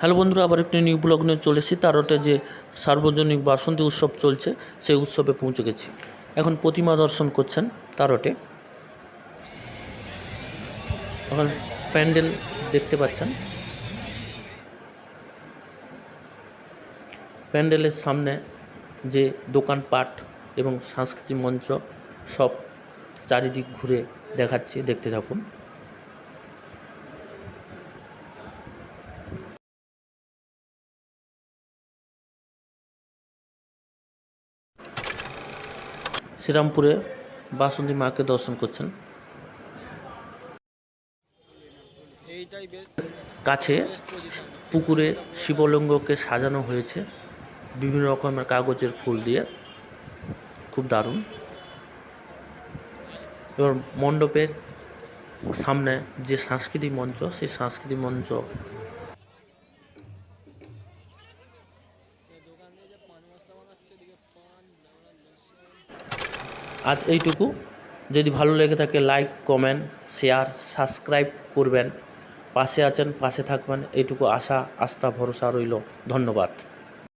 Hello বন্ধুরা, আবার একটি নিউ ব্লগ নিয়ে চলে এসেছি। তারটে যে সার্বজনীন বাসন্তী উৎসব চলছে, সেই উৎসবে পৌঁছে গেছি। এখন প্রতিমা দর্শন করছেন তারটে। এখন প্যান্ডেল দেখতে পাচ্ছেন। প্যান্ডেলের সামনে যে দোকানপাট এবং সাংস্কৃতিক মঞ্চ সব চারিদিক ঘুরে দেখাচ্ছি, দেখতে থাকুন। শ্রীরামপুরে বাসন্তী মাকে দর্শন করছেন। কাছে পুকুরে শিবলিঙ্গকে সাজানো হয়েছে বিভিন্ন রকমের কাগজের ফুল দিয়ে। খুব দারুণ। এবার মণ্ডপের সামনে যে সাংস্কৃতিক মঞ্চ, সেই সাংস্কৃতিক মঞ্চ। আজ এইটুকু। যদি ভালো লেগে থাকে লাইক কমেন্ট শেয়ার সাবস্ক্রাইব করবেন। পাশে আছেন, পাশে থাকবেন, এইটুকু আশা, আস্থা, ভরসা রইল। ধন্যবাদ।